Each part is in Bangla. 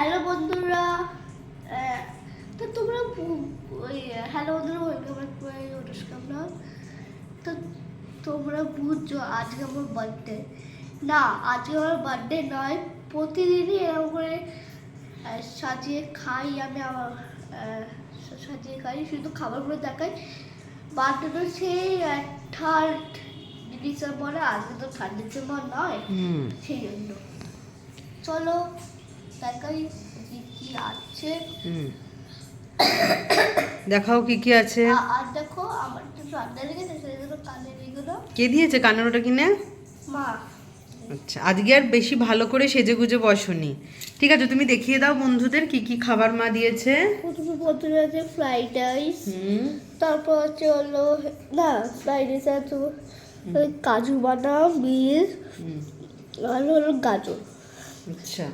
হ্যালো বন্ধুরা তো তোমরা ওই হ্যালো বন্ধুরা ওয়েলকাম ব্যাক টু মাই অনুষ্কাম তো তোমরা বুঝছ আজকে আমার বার্থডে না আজকে আমার বার্থডে নয় প্রতিদিনই এরকম করে সাজিয়ে খাই আমি আমার সাজিয়ে খাই শুধু খাবারগুলো দেখাই। বার্থডে তো সেই থার্ড ডিসেম্বরে আজকে তো থার্ড ডিসেম্বর নয় হুম। সেই জন্য। চলো দেখাই কি কি আছে? দেখাও কি কি আছে? আর দেখো আমার তো ঠান্ডা লেগেছে জন্য কানের এগুলো কে দিয়েছে কানের ওটা কিনে? মা। আচ্ছা আজকে আর বেশি ভালো করে সেজে গুজে বসনি। ঠিক আছে তুমি দেখিয়ে দাও বন্ধুদের কি কি খাবার মা দিয়েছে। প্রথমে প্রথমে আছে ফ্রাইড রাইস হুম। তারপর হচ্ছে হলো না ফ্রাইড রাইস আছে কাজু বাদাম বীজ আর হলো গাজর। আচ্ছা।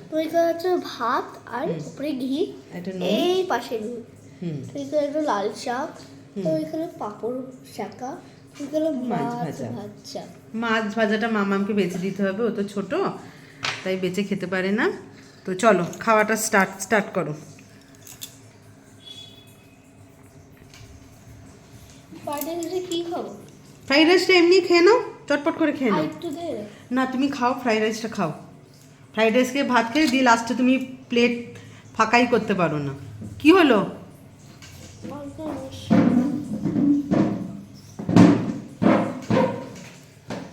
আছে ভাত আর উপরে ঘি। এই পাশে নুন। একটু লাল শাক। তো এখানে পাঁপড় শাকা। মাছ ভাজা। মাছ ভাজাটা মামামকে বেঁচে দিতে হবে ও তো ছোট তাই বেঁচে খেতে পারে না। তো চলো খাওয়াটা স্টার্ট স্টার্ট করো। ফ্রাইড রাইসটা এমনি খেয়ে নাও চটপট করে খেয়ে নাও। না। না তুমি খাও ফ্রাইড রাইসটা খাও। ফ্রাইড রাইস খেয়ে ভাত খেয়ে দিয়ে লাস্টে তুমি প্লেট ফাঁকাই করতে পারো না। কি হলো?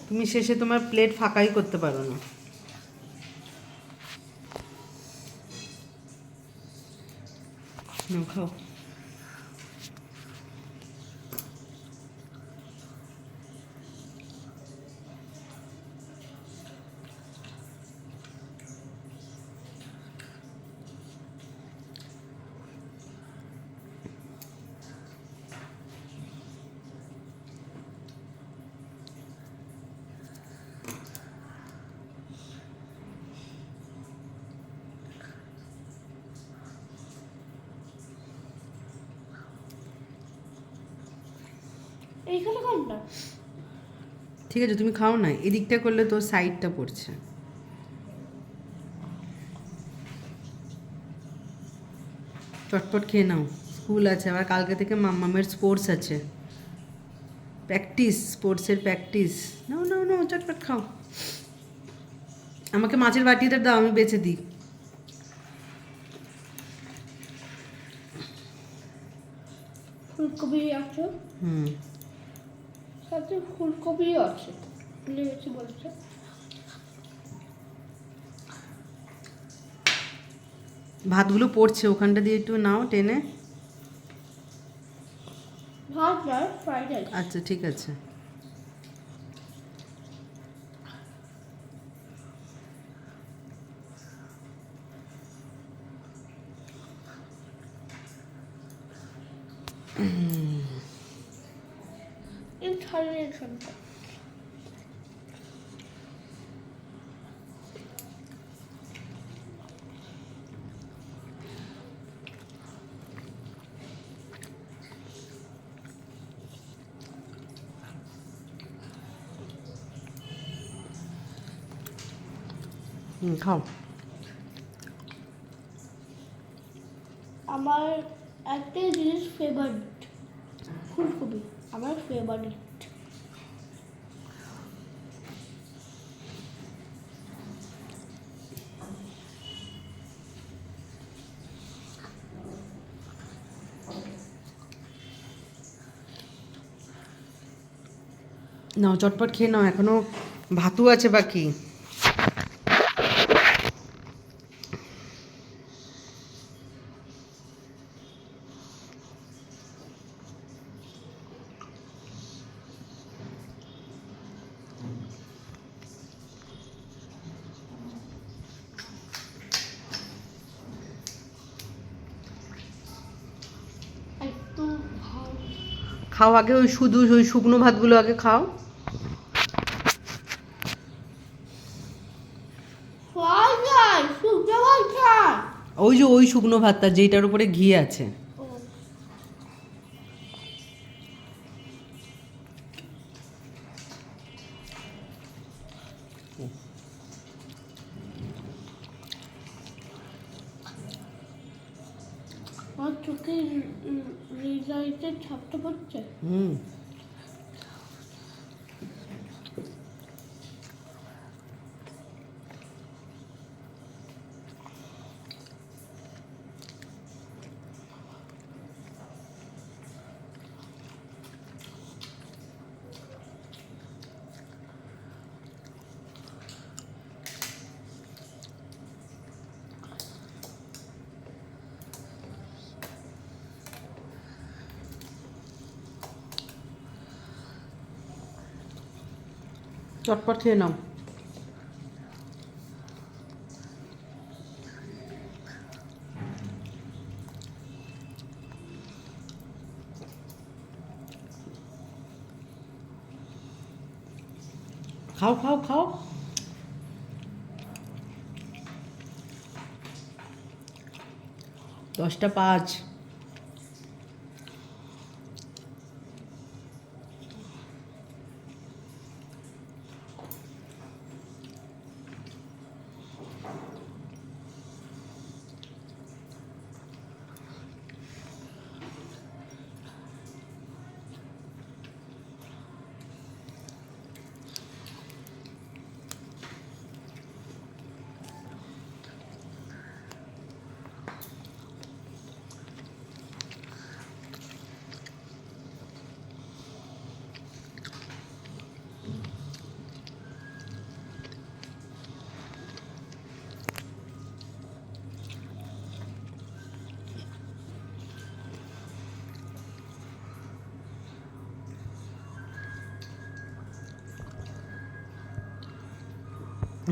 তুমি শেষে তোমার প্লেট ফাঁকাই করতে পারো না, খাও। এইখানে না। ঠিক আছে তুমি খাও না এদিকটা করলে তোর সাইডটা পড়ছে। চটপট খেয়ে নাও স্কুল আছে আবার কালকে থেকে মাম্মামের স্পোর্টস আছে। প্র্যাকটিস স্পোর্টসের প্র্যাকটিস নাও নাও নাও চটপট খাও। আমাকে মাছের বাটিটা দাও আমি বেছে দিই। ফুলকপি হুম। সাথে ফুলকপিও আছে। ভুলে গেছি বলছে। ভাতগুলো পড়ছে ওখানটা দিয়ে একটু নাও টেনে। ভাত ভাত ফ্রাইড রাইস। আচ্ছা ঠিক আছে। এই হুম খাও। আমার একটাই জিনিস ফেভারিট ফুলকপি। আমার ফেভারিট নাও চটপট খেয়ে নাও এখনও ভাতু আছে বাকি একটু ভাত খাও আগে ওই শুধু ওই শুকনো ভাতগুলো আগে খাও। ওই যে ওই শুকনো ভাতটা যেটার উপরে ঘি আছে। 嗯。চটপট খেয়ে নাও। খাও খাও খাও। দশটা পাঁচ।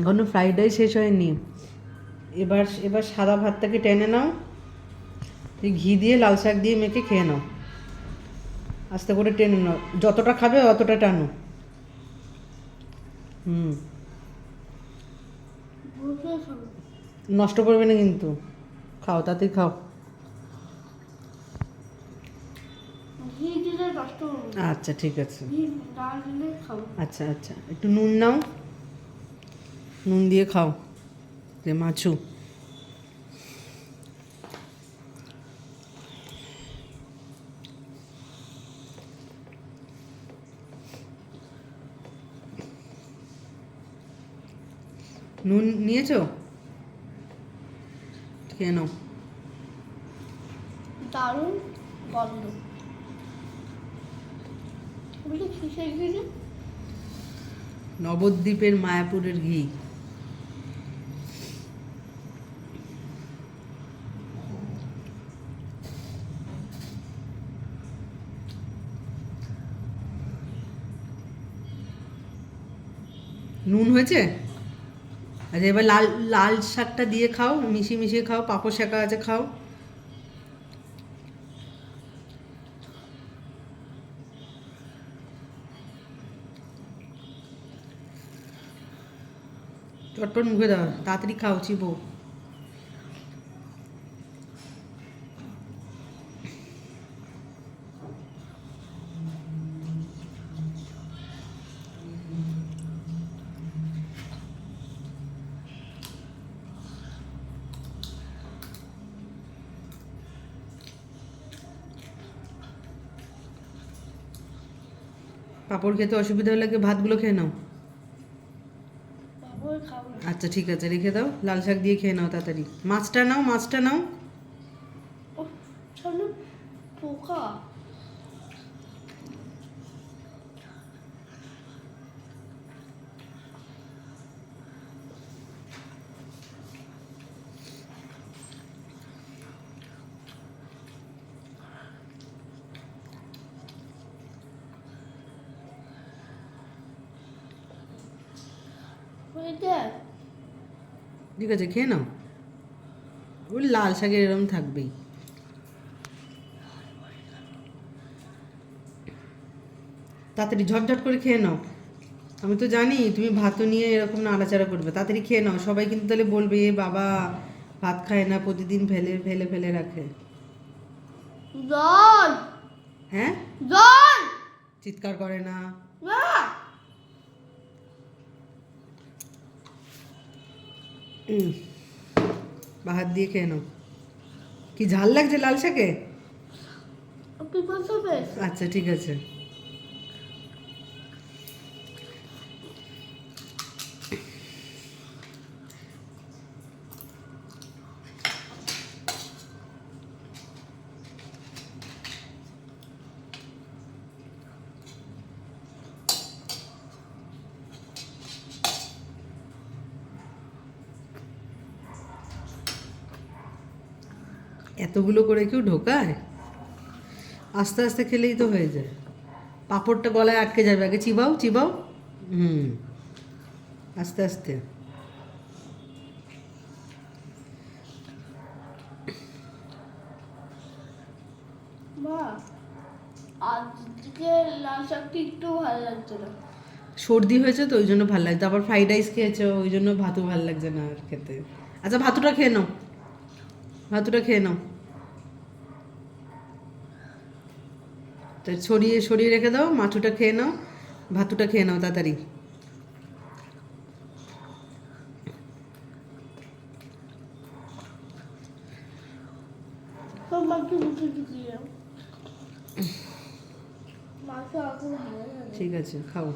এখনও ফ্রাইড রাইস শেষ হয়নি। এবার এবার সাদা ভাতটাকে টেনে নাও। ঘি দিয়ে লাল শাক দিয়ে মেখে খেয়ে নাও। আস্তে করে টেনে নাও। যতটা খাবে অতটা টানো। হুম। নষ্ট করবে না কিন্তু। খাও তাতেই খাও। আচ্ছা ঠিক আছে। আচ্ছা আচ্ছা। একটু নুন নাও। নুন দিয়ে খাও যে মাছু। নুন নিয়েছো? নাও। দারুণ গন্ধ রে? নবদ্বীপের মায়াপুরের ঘি। নুন হয়েছে? আচ্ছা এবার লাল লাল শাকটা দিয়ে খাও, মিশিয়ে মিশিয়ে খাও, পাঁপড় শাকা আছে, খাও। চটপট মুখে দাও, তাড়াতাড়ি খাও, চিবো। পাঁপড় খেতে অসুবিধা হলে ভাতগুলো খেয়ে নাও। আচ্ছা ঠিক আছে রেখে দাও। লাল শাক দিয়ে খেয়ে নাও তাড়াতাড়ি। মাছটা নাও মাছটা নাও উফ, সামনে পোকা ওই দেখ ঠিক আছে খেয়ে নাও। ওই লাল শাকের এরকম থাকবেই। তাড়াতাড়ি ঝটঝট করে খেয়ে নাও। আমি তো জানি তুমি ভাতও নিয়ে এরকম নাড়াচাড়া করবে। তাড়াতাড়ি খেয়ে নাও। সবাই কিন্তু তাহলে বলবে এ বাবা ভাত খায় না প্রতিদিন ফেলে ফেলে ফেলে রাখে। জল! হ্যাঁ? জল! চিৎকার করে না না উম, বা হাত দিয়ে খেয়ে নাও। কি ঝাল লাগছে লাল শাকে। আচ্ছা ঠিক আছে। এতগুলো করে কেউ ঢোকায়? আস্তে আস্তে খেলেই তো হয়ে যায়। পাঁপড়টা গলায় আটকে যাবে। আগে চিবাও চিবাও। হুম। আস্তে আস্তে। সর্দি হয়েছে তো ওই জন্য ভালো লাগছে। আবার ফ্রাইড রাইস খেয়েছো ওই জন্য ভাতও ভালো লাগছে না আর খেতে। আচ্ছা ভাতুটা খেয়ে নাও। ভাতুটা খেয়ে নাও। তা ছড়িয়ে সরিয়ে রেখে দাও মাছুটা খেয়ে নাও ভাতুটা খেয়ে নাও তাড়াতাড়ি। ঠিক আছে খাও।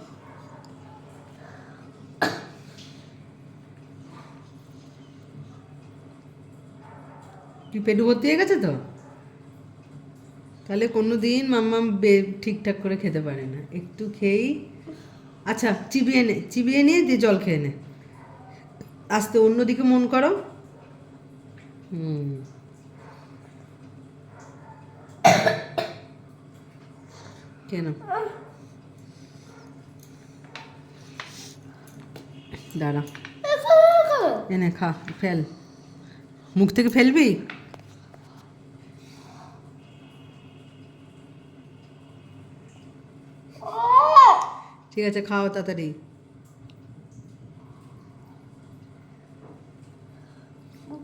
কি পেটু ভর্তি হয়ে গেছে তো? তাহলে কোনো দিন মাম্মা বে- ঠিকঠাক করে খেতে পারে না। একটু খেয়েই আচ্ছা চিবিয়ে নে চিবিয়ে নিয়ে দিয়ে জল খেয়ে নে। আস্তে অন্যদিকে মন করো। হুম। কেন? দাঁড়া। এনে খা ফেল। মুখ থেকে ফেলবি? ঠিক আছে, খাও তাড়াতাড়ি।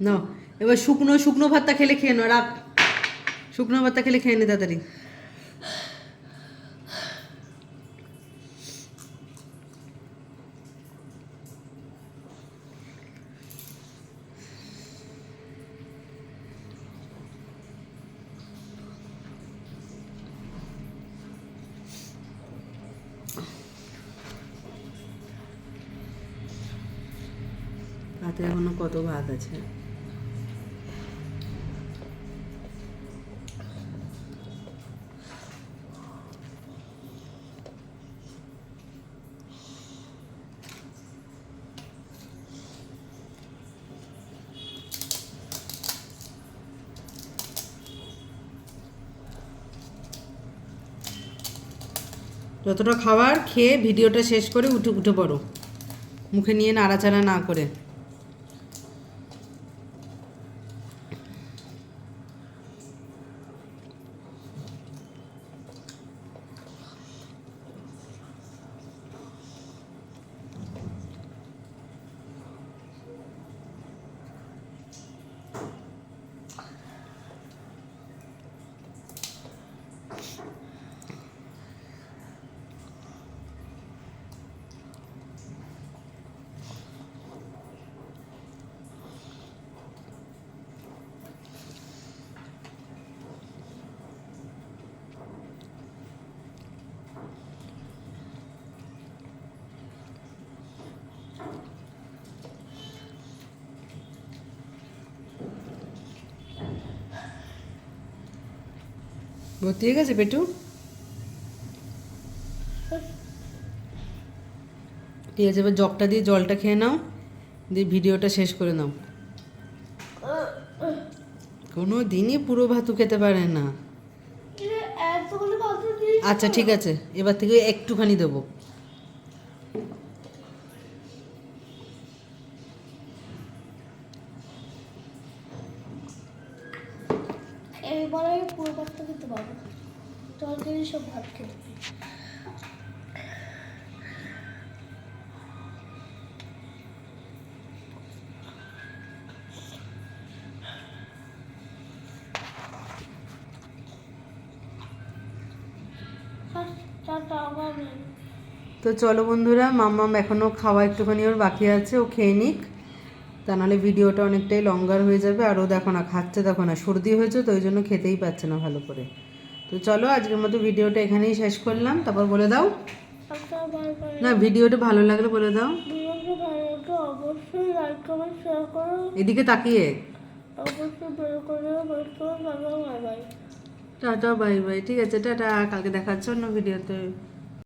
না এবার শুকনো শুকনো ভাতটা খেলে খেয়ে নাও, রাখ। শুকনো ভাতটা খেলে খেয়ে নে তাড়াতাড়ি। এখনও কত ভাত আছে? যতটা খাবার খেয়ে ভিডিওটা শেষ করে উঠে উঠে পড়ো। মুখে নিয়ে নাড়াচাড়া না করে। ভর্তি হয়ে গেছে পেটু। ঠিক আছে এবার জগটা দিয়ে জলটা খেয়ে নাও দিয়ে ভিডিওটা শেষ করে নাও। কোনো দিনই পুরো ভাতু খেতে পারে না। আচ্ছা ঠিক আছে এবার থেকে একটুখানি দেবো। এবার আমি পুরো ভাতটা খেতে পারব তরকারি সব ভাত খেতে। তো চলো বন্ধুরা, মাম্মাম এখনও খাওয়া একটুখানি ওর বাকি আছে, ও খেয়ে নিক তা নাহলে ভিডিওটা অনেকটাই লঙ্গার হয়ে যাবে আর ও দেখো না খাচ্ছে দেখো না সর্দি হয়েছে তো ওই জন্য খেতেই পাচ্ছে না ভালো করে। তো চলো আজকের মতো ভিডিওটা এখানেই শেষ করলাম তারপর বলে দাও। বাই না ভিডিওটা ভালো লাগলে বলে দাও। এদিকে তাকিয়ে। টাটা বাই বাই ঠিক আছে টাটা। কালকে দেখাচ্ছে অন্য ভিডিওতে।